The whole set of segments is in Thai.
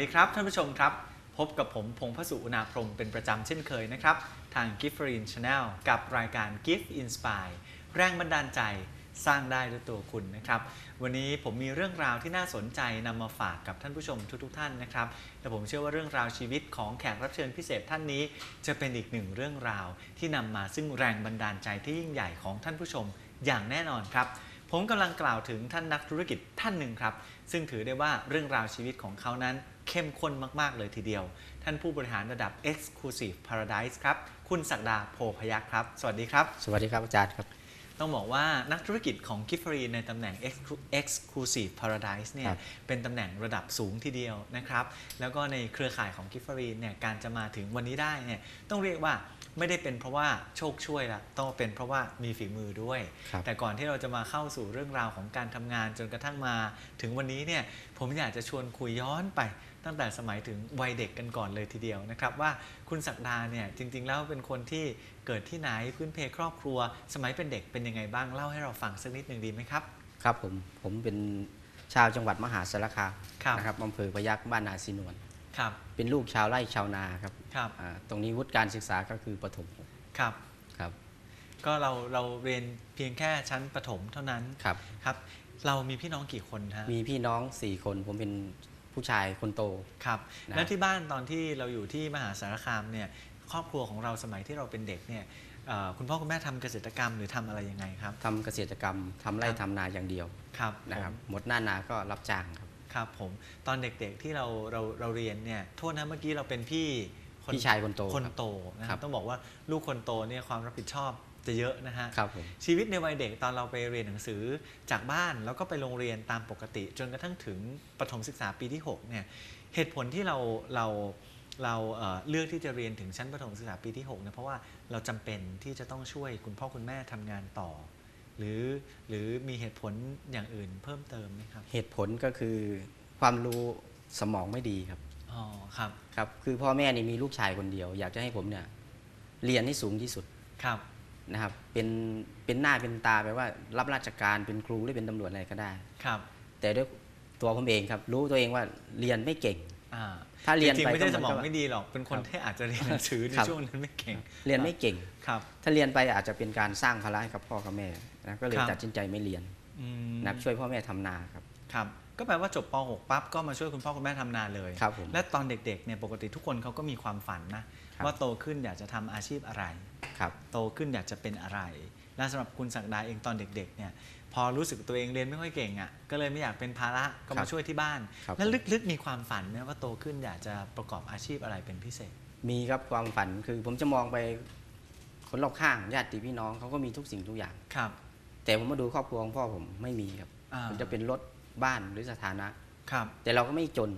ดีครับท่านผู้ชมครับ พบกับผมพงพสุอุณาพรหมเป็นประจำเช่นเคยนะครับ ทาง g i f t e r i n Channel กับรายการ Gift Inspire แรงบันดาลใจสร้างได้ด้วยตัวคุณนะครับ วันนี้ผมมีเรื่องราวที่น่าสนใจนำมาฝากกับท่านผู้ชมทุกๆท่านนะครับและผมเชื่อว่าเรื่องราวชีวิตของแขกรับเชิญพิเศษท่านนี้ จะเป็นอีกหนึ่งเรื่องราว ที่นำมาซึ่งแรงบันดาลใจที่ยิ่งใหญ่ของท่านผู้ชมอย่างแน่นอนครับ ผมกำลังกล่าวถึงท่านนักธุรกิจท่านหนึ่งครับ ซึ่งถือได้ว่าเรื่องราวชีวิตของเขานั้นเข้มข้นมาก ๆ เลยทีเดียว ท่านผู้บริหารระดับ Exclusive Paradise ครับ คุณศักดาโพพยัคฆ์ครับ สวัสดีครับ สวัสดีครับอาจารย์ครับ ต้องบอกว่านักธุรกิจของกิฟฟรีในตำแหน่ง Exclu- Exclusive Paradise เนี่ยครับเป็นตำแหน่งระดับสูงทีเดียวนะครับ แล้วก็ในเครือข่ายของกิฟฟรีเนี่ยการจะมาถึงวันนี้ได้เนี่ยต้องเรียกว่าไม่ได้เป็นเพราะว่าโชคช่วยละต้องเป็นเพราะว่ามีฝีมือด้วยครับแต่ก่อนที่เราจะมาเข้าสู่เรื่องราวของการทำงานจนกระทั่งมา ถึงวันนี้เนี่ยผมอยากจะชวนคุยย้อนไปตั้งแต่สมัยถึงวัยเด็กกันก่อนเลยทีเดียวนะครับ ว่าคุณศักดาเนี่ยจริง ๆ แล้วเป็นคนที่เกิดที่ไหนพื้นเพครอบครัว สมัยเป็นเด็กเป็นยังไงบ้างเล่าให้เราฟังสักนิดหนึ่งดีไหมครับ ครับผมผมเป็นชาวจังหวัดมหาสารคามครับนะครับอำเภอพยัคฆ์บ้านนาซีนวลครับเป็นลูกชาวไร่ชาวนาครับครับอ่าตรงนี้วุฒิการศึกษาก็คือประถมครับครับ ก็เราเราเรียนเพียงแค่ชั้นประถมเท่านั้นครับครับ เรามีพี่น้องกี่คนฮะมีพี่น้องสี่คนผมเป็น ผู้ชายคนโต ครับนะ แล้วที่บ้านตอนที่เราอยู่ที่มหาสารคามเนี่ยครอบครัวของเราสมัยที่เราเป็นเด็กเนี่ยเอ่อคุณพ่อคุณแม่ทำเกษตรกรรมหรือทำอะไรยังไงครับ ทำเกษตรกรรมทำไร่ครับทำนาอย่างเดียวครับนะครับผมหมดหน้านาก็รับจ้างครับ ครับผมตอนเด็กๆที่เราเราเราเรียนเนี่ยโทษนะเมื่อกี้เราเป็นพี่คนพี่ชายคนโตคนรับโตนะคครัรับบต้องบอกว่าลูกคนโตเนี่ยความรับผิดชอบ จะเยอะนะฮะครับผมชีวิตในวัยเด็กตอนเราไปเรียนหนังสือจากบ้านแล้วก็ไปโรงเรียนตามปกติ จนกระทั่งถึงประถมศึกษาปีที่6เนี่ยเหตุผลที่เราเราเราเอ่อเลือกที่จะเรียนถึงชั้นประถมศึกษาปีที่6เนี่ยเพราะว่าเราจำเป็นที่จะต้องช่วยคุณพ่อคุณแม่ทำงานต่อ หรือหรือมีเหตุผลอย่างอื่นเพิ่มเติมไหมครับ เหตุผลก็คือความรู้สมองไม่ดีครับอ๋อครับครับ คือพ่อแม่นี่มีลูกชายคนเดียว อยากจะให้ผมเนี่ยเรียนให้สูงที่สุดครับ นะครับเป็นเป็นหน้าเป็นตาแปลว่ารับราชการเป็นครูหรือเป็นตำรวจอะไรก็ได้ ครับ แต่ด้วยตัวผมเองครับ รู้ตัวเองว่าเรียนไม่เก่ง อ่าถ้าเรียนจริงไปๆไม่ใช่ก็สมองเหมือนกับ ไม่ดีหรอก เป็นคนครับที่อาจจะเรียนหนังสือในครับ ช่วงนั้นไม่เก่งเรียนไม่เก่ง ครับ ถ้าเรียนไปอาจจะเป็นการสร้างภาระให้กับพ่อกับแม่นะก็เลยครับ ตัดสินใจไม่เรียนอืม นะครับช่วยพ่อแม่ทำนาครับ ครับก็แปลว่าจบป .6 ปั๊บก็มาช่วยคุณพ่อคุณแม่ทำนาเลย ครับผม และตอนเด็กๆเนี่ยปกติทุกคนเขาก็มีความฝันนะ ครับ ว่าโตขึ้นอยากจะทำอาชีพอะไร ครับ โตขึ้นอยากจะเป็นอะไร และสำหรับคุณศักดาเองตอนเด็กๆเนี่ยพอรู้สึกตัวเองเรียนไม่ค่อยเก่งอะก็เลยไม่อยากเป็นภาระก็ครัมาบช่วยที่บ้าน ครับ แล้วลึกๆมีความฝันไหมว่าโตขึ้นอยากจะประกอบอาชีพอะไรเป็นพิเศษ มีครับความฝันคือผมจะมองไปคนรอบข้างญาติพี่น้องเขาก็มีทุกสิ่งทุกอย่าง ครับ แต่ผมมาดูครอบครัวของพ่อผมไม่มีครับ อ่า ผมจะเป็นรถ บ้านหรือสถานะ ครับ แต่เราก็ไม่จน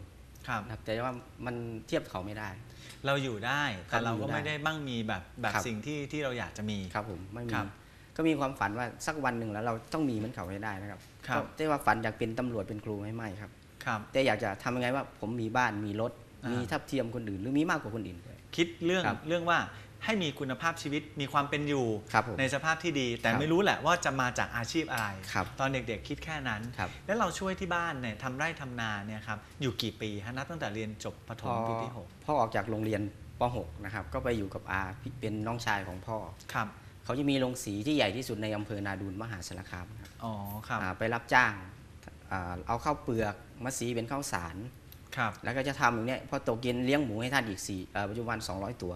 ครับ นะครับแต่ว่ามันเทียบเขาไม่ได้ เราอยู่ได้ครัแต่บเราก็อยู่ได้ไม่ได้บ้างมีแบบแบบครับ สิ่งที่ที่เราอยากจะมี ครับผมไม่มีครับก็มีความฝันว่าสักวันหนึ่งแล้วเราต้องมีเหมือนเขาให้ได้นะครับครับ ก็แต่ว่าฝันอยากเป็นตำรวจเป็นครูไม่ไม่ครับ ครับ แต่อยากจะทำยังไงว่าผมมีบ้านมีรถ อ่ามี มีทับเทียมคนอื่น หรือมีมากกว่าคนอื่นด้วย คิดเรื่องครับ เรื่องว่า ให้มีคุณภาพชีวิตมีความเป็นอยู่ ครับผมในสภาพที่ดี แต่ครับไม่รู้แหละว่าจะมาจากอาชีพอะไร ครับตอนเด็กๆคิดแค่นั้น ครับ แล้วเราช่วยที่บ้านเนี่ยทำไร่ทำนาเนี่ยครับอยู่กี่ปีฮะนับตั้งแต่เรียนจบประถพมอปีที่หกพ่อออกจากโรงเรียนป .6 นะครับก็ไปอยู่กับอาพี่เป็นน้องชายของพ่อ ครับเขาจะมีโรงสีที่ใหญ่ที่สุดในอำเภอนาดูนมหาสารคามครับอ๋อครับอ่าไปรับจ้างอ่าเอาข้าวเปลือกมาสีเป็นข้าวสาร ครับแล้วก็จะทำอย่างเนี้ยพอตกเย็นเลี้ยงหมูให้ท่านอีกสี่เอ่อปัจจุบัน 200 ตัว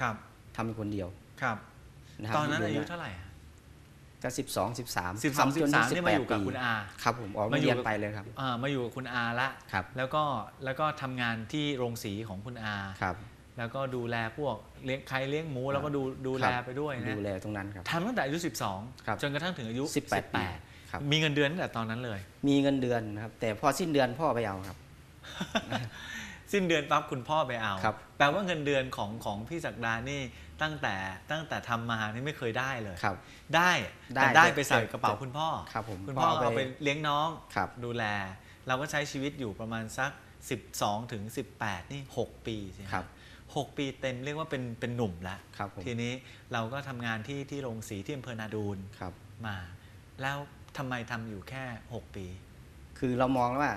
ครับ ทำเป็นคนเดียวครับนะครับตอนนั้นดือายุละเท่าไหร่ก็สิบสองสิบสามสิบสองสิบสามนี่มาอยู่กับคุณอา ครับผมออกมามาอยู่ เรียนกับไปเลยครับ อ่ามาอยู่กับคุณอาละ ครับ แล้วก็แล้วก็ทำงานที่โรงสีของคุณอา ครับ แล้วก็ดูแลพวกเลี้ยงใครเลี้ยงหมูแล้วก็ดูดูแลไปด้วยนะดูแลตรงนั้นครับ ทำตั้งแต่อายุ ครับ 12 จนกระทั่งถึงอายุ18ปีครับมีเงินเดือนตั้งแต่ตอนนั้นเลย มีเงินเดือนนะครับ แต่พอสิ้นเดือนพ่อไปเอาครับ สิ้นเดือนปั๊บคุณพ่อไปเอา ครับ แปลว่าเงินเดือนของของพี่ศักดานี่ตั้งแต่ตั้งแต่ทำมานี่ไม่เคยได้เลย ครับ ได้ได้แต่ได้แต่ไปใส่แต่กระเป๋าคุณพ่อครับผมคุณพ่อพ่อเอาเอาไปไปเลี้ยงน้องครับดูแล เราก็ใช้ชีวิตอยู่ประมาณสัก 12ถึง18 นี่ 6 ปีสิครับหกปีเต็มเรียกว่าเป็นเป็นหนุ่มแล้วครับผม ทีนี้เราก็ทำงานที่ที่โรงสีที่อำเภอนาดูนครับ มา แล้วทำไมทำอยู่แค่ 6 ปี คือเรามองว่า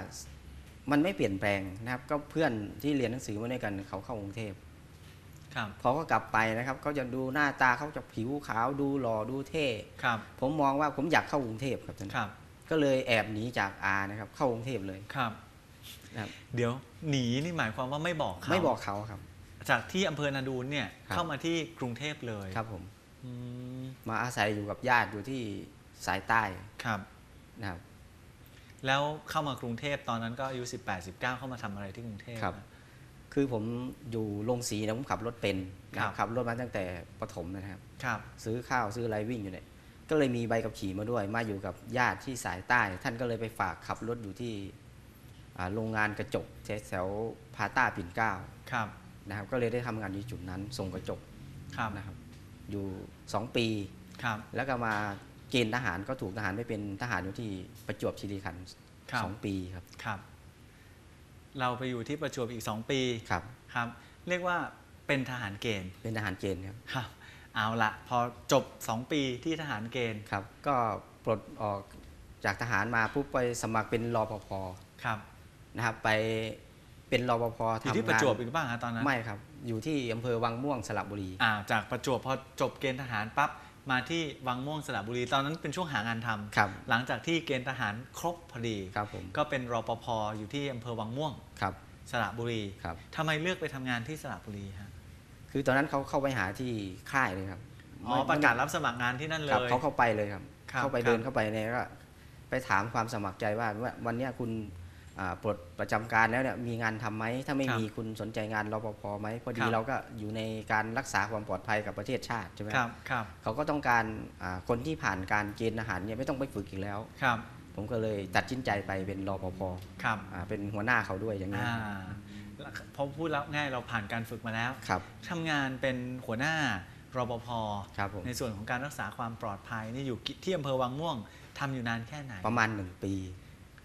มันไม่เปลี่ยนแปลงนะครับ ก็เพื่อนที่เรียนหนังสือมาด้วยกันเขาเข้ากรุงเทพครับพอก็กลับไปนะครับเขาจะดูหน้าตาเขาจะผิวขาวดูหล่อดูเท่ครับผมมองว่าผมอยากเข้ากรุงเทพครับท่านครับ ก็เลยแอบหนีจากอานะครับ เข้ากรุงเทพเลยครับนะครับ เดี๋ยวหนีนี่หมายความว่าไม่บอกเขาไม่บอกเขาครับ จากที่อำเภอนาดูนเนี่ยครับเข้ามาที่กรุงเทพเลยครับผมอืมมาอาศัยอยู่กับญาติอยู่ที่สายใต้ครับนะครับ แล้วเข้ามากรุงเทพตอนนั้นก็อายุ18 19 เข้ามาทำอะไรที่กรุงเทพครับ นะ คือผมอยู่โรงสีนะผมขับรถเป็นนะคครัรับบขับรถมาตั้งแต่ประถมนะครับ ครับ ซื้อข้าวซื้ออะไรวิ่งอยู่เนี่ย ก็เลยมีใบขับขี่มาด้วย มาอยู่กับญาติที่สายใต้ ท่านก็เลยไปฝากขับรถอยู่ที่อ่าโรงงานกระจกแถวพาต้าปิ่นเกล้าครับ นะครับ ก็เลยได้ทำงานอยู่จุดนั้นส่งกระจกครับ นะครับ อยู่ 2 ปี ครับ แล้วก็มา เกณฑ์ทหารก็ถูกทหารไปเป็นทหารอยู่ที่ประจวบคีรีขันธ์ครับ สองปีครับ ครับ เราไปอยู่ที่ประจวบอีก 2 ปีครับ ครับ เรียกว่าเป็นทหารเกณฑ์เป็นทหารเกณฑ์ครับ ครับ เอาละพอจบ 2 ปีที่ทหารเกณฑ์ครับ ก็ปลดออกจากทหารมาปุ๊บไปสมัครเป็นรปภครับ นะครับ ไปเป็นรปภอยู่ทำที่ประงานจวบอีกบ้างฮะตอนนั้นไม่ครับ อยู่ที่อำเภอวังม่วงสระบุรี อ่าจากประจวบพอจบเกณฑ์ทหารปั๊บ มาที่วังม่วงสระบุรี ตอนนั้นเป็นช่วงหางานทำครับหลังจากที่เกณฑ์ทหารครบพอดี ครับผม ก็เป็นรปภอยู่ที่อำเภอวังม่วงครับ สระบุรีครับ ทำไมเลือกไปทำงานที่สระบุรีฮะคือตอนนั้นเขาเข้าไปหาที่ค่ายเลยครับอ๋อไม่ประกาศรับสมัครงานที่นั่นเลครับย เขาเข้าไปเลยครับ ครับเข้าไปครับ เดินเข้าไปเนี่ยก็ไปถามความสมัครใจว่าว่าวันเนี้ยคุณอ่า ปลดประจำการแล้วเนี่ยมีงานทำไหมถ้าไม่มีคุณสนใจงานรปภไหมพอดีเราก็อยู่ในการรักษาความปลอดภัยกับประเทศชาติใช่ไหมครับครับเขาก็ต้องการอ่าคนที่ผ่านการเกณฑ์อาหารเนี่ยไม่ต้องไปฝึกอีกแล้วครับ ผมก็เลยตัดสินใจไปเป็นรปภครับอ่าเป็นหัวหน้าเขาด้วยอย่างนี้อ่าแล้วพอพูดแล้วง่ายเราผ่านการฝึกมาแล้วครับทำงานเป็นหัวหน้ารปภครับผมในส่วนของการรักษาความปลอดภัยนี่อยู่ที่อำเภอวังม่วงทำอยู่นานแค่ไหนประมาณหนึ่งปี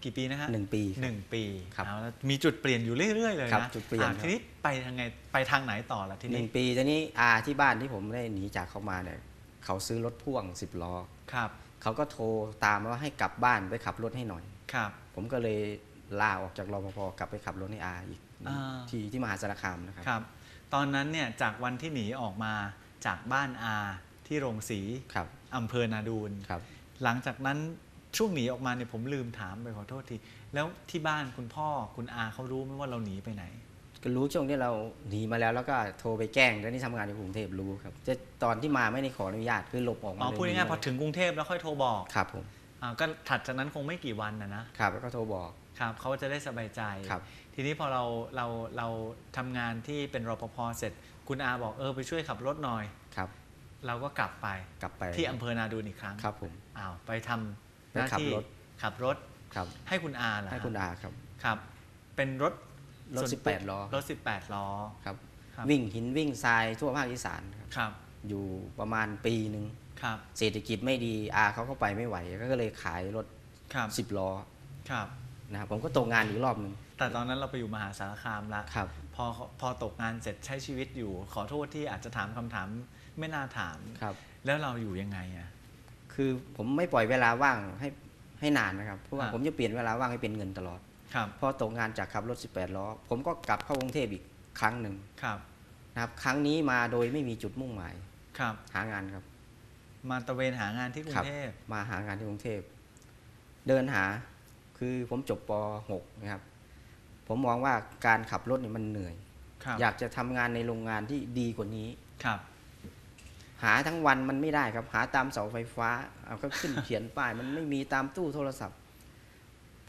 กี่ปีนะฮะหนึ่งปีครับหนึ่งปีครับเอาแล้วมีจุดเปลี่ยนอยู่เรื่อยๆเลยครับนะจุดเปลี่ยนอ่าครับ ทีนี้ไปทางไงไปทางไหนต่อละทีหนี้นึ่งปีทีนี้อาที่บ้านที่ผมได้หนีจากเขามาเนี่ยเขาซื้อรถพ่วงสิบล้อครับเขาก็โทรตามมาว่าให้กลับบ้านไปขับรถให้หน่อย ครับ ผมก็เลยลาออกจากรปภกลับไปขับรถให้อาอีกอ่า ที่ที่มหาสารคามนะครับ ครับ ตอนนั้นเนี่ยจากวันที่หนีออกมาจากบ้านอาที่โรงสีครับอำเภอนาดูน ครับ หลังจากนั้น ช่วงหนีออกมาเนี่ยผมลืมถามไปขอโทษที แล้วที่บ้านคุณพ่อคุณอาเขารู้ไหมว่าเราหนีไปไหน ก็รู้ช่วงที่เราหนีมาแล้วแล้วก็โทรไปแกล้งแล้วนี่ทำงานอยู่กรุงเทพรู้ครับจะตอนที่มาไม่ได้ขออนุญาตคือหลบออกมาอ๋อเลพูดง่ายๆพอหนีมถึงกรุงเทพแล้วค่อยโทรบอกครับผมอ่าก็ถัดจากนั้นคงไม่กี่วันนะนะครับแล้วก็โทรบอกครับเขาจะได้สบายใจครับทีนี้พอเราเราเราทำงานที่เป็นรปภเสร็จ คุณอาบอกเออไปช่วยขับรถหน่อยครับ เราก็กลับไปกลับไปที่อำเภอนาดูนอีกครั้งครับผมอ้าวไปทำไป หน้าขับที่รถขับรถครับให้คุณอาเหรอให้คุณอาครับครับ เป็นรถรถส่วน18 ล้อรถ 18 ล้อครับครับ วิ่งหินวิ่งทรายทั่วภาคอีสานครับครับ อยู่ประมาณปีหนึ่งครับ เศรษฐกิจไม่ดีอาเขาก็ไปไม่ไหว ก็เลยขายรถครับสิบล้อครับนะครับผมก็ตกงานอีกรอบหนึ่งแต่ตอนนั้นเราไปอยู่มหาสารคามละครับพอพอตกงานเสร็จใช้ชีวิตอยู่ ขอโทษที่อาจจะถามคำถามไม่น่าถามครับ แล้วเราอยู่ยังไงอะ คือผมไม่ปล่อยเวลาว่างให้ให้นานนะครับ เพราะว่าครับผมจะเปลี่ยนเวลาว่างให้เป็นเงินตลอดครับพอตกงานจากขับรถ 18 ล้อ ผมก็กลับเข้ากรุงเทพอีกครั้งหนึ่งครับนะครับ ครั้งนี้มาโดยไม่มีจุดมุ่งหมายครับ หางานครับ มาตระเวนหางานที่กรุครังบเทพมาหางานที่กรุงเทพเดินหาคือผมจบป .6 นะครับ ผมมองว่าการขับรถนี่มันเหนื่อยครับอยากจะทำงานในโรงงานที่ดีกว่านี้ครับ หาทั้งวันมันไม่ได้ครับ หาตามเสาไฟฟ้า เอาก็ขึ้นเขียนป้าย มันไม่มีตามตู้โทรศัพท์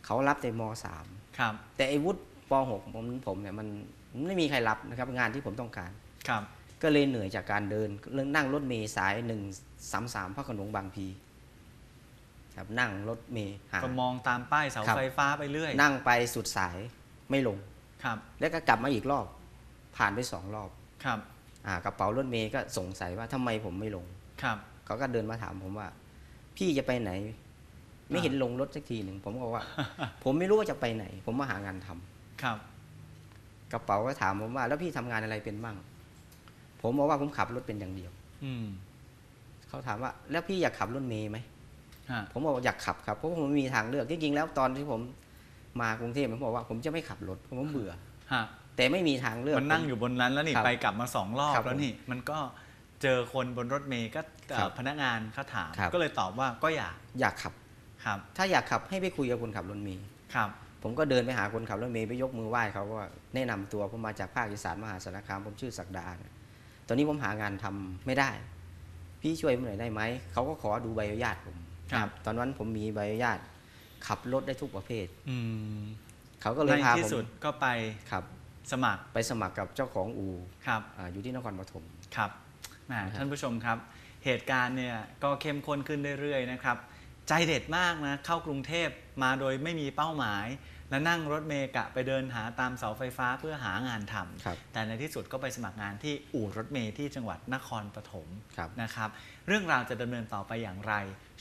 เขารับแต่มสามครับ แต่ไอ้วุฒิป .6 ผมผมเนี่ยมันมันไม่มีใครรับนะครับ งานที่ผมต้องการครับ ก็เลยเหนื่อยจากการเดินเรื่องนั่งรถเมล์สายหนึ่งสามสามพระโขนงบางพีครับนั่งรถเมล์หาก็มองตามป้ายเสาครับไฟฟ้าไปเรื่อย นั่งไปสุดสายไม่ลงครับ แล้วก็กลับมาอีกรอบ ผ่านไปสองรอบครับอ่า กระเป๋ารถเมย์ก็สงสัยว่าทำไมผมไม่ลงครับเขาก็เดินมาถามผมว่า พี่จะไปไหน ไม่เห็นลงรถสักทีหนึ่งผมก็บอกว่า ผมไม่รู้ว่าจะไปไหน ผมมาหางานทำครับ กระเป๋าก็ถามผมว่า แล้วพี่ทำงานอะไรเป็นมั่งผมบอกว่าผมขับรถเป็นอย่างเดียว อืมเขาถามว่า แล้วพี่อยากขับรถเมย์ไหมฮะผมบอกว่าอยากขับครับเพราะว่าผมไม่มีทางเลือกจริงๆแล้วตอนที่ผมมากรุงเทพผมบอกว่า ผมจะไม่ขับรถเพราะผมเบื่อฮะ แต่ไม่มีทางเลือก มันนั่งอยู่บนนั้นแล้วนี่ครับไปกลับมาสองรอบครับแล้วนี่มันก็เจอคนบนรถเมย์ก็เอ่อครับพนักงานเขาถาม ครับ ก็เลยตอบว่าก็อยากอยากขับ ครับถ้าอยากขับให้ไปคุยกับคนขับรถเมย์ครับ ผมก็เดินไปหาคนขับรถเมย์ไปยกมือไหว้เขาว่าแนะนำตัวผมมาจากภาคอีสานมหาสารคามผมชื่อศักดาเนี่ยตอนนี้ผมหางานทำไม่ได้ พี่ช่วยผมหน่อยได้ไหมเขาก็ขอดูใบอนุญาตผมครับ ตอนนั้นผมมีใบอนุญาตขับรถได้ทุกประเภท อืมเขาก็เลยในพาที่ผมสุดก็ไปครับ สมัครไปสมัครกับเจ้าของอู่ครับอ่าอยู่ที่นครปฐม ครับแหมนะครับท่านผู้ชมครับ เหตุการณ์เนี่ยก็เข้มข้นขึ้นเรื่อยๆนะครับ ใจเด็ดมากนะ เข้ากรุงเทพมาโดยไม่มีเป้าหมาย และนั่งรถเมล์กะไปเดินหาตามเสาไฟฟ้าเพื่อหางานทำครับแต่ในที่สุดก็ไปสมัครงานที่อู่รถเมล์ที่จังหวัดนครปฐมครับ นะครับ เรื่องราวจะดำเนินต่อไปอย่างไร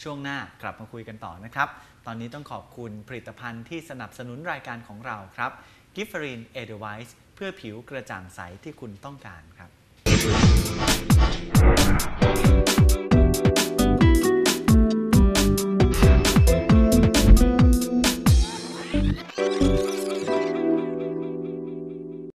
ช่วงหน้ากลับมาคุยกันต่อนะครับ ตอนนี้ต้องขอบคุณผลิตภัณฑ์ที่สนับสนุนรายการของเราครับ g i f f e r i n e d e v i c e เพื่อผิวกระจ่างใสที่คุณต้องการครับ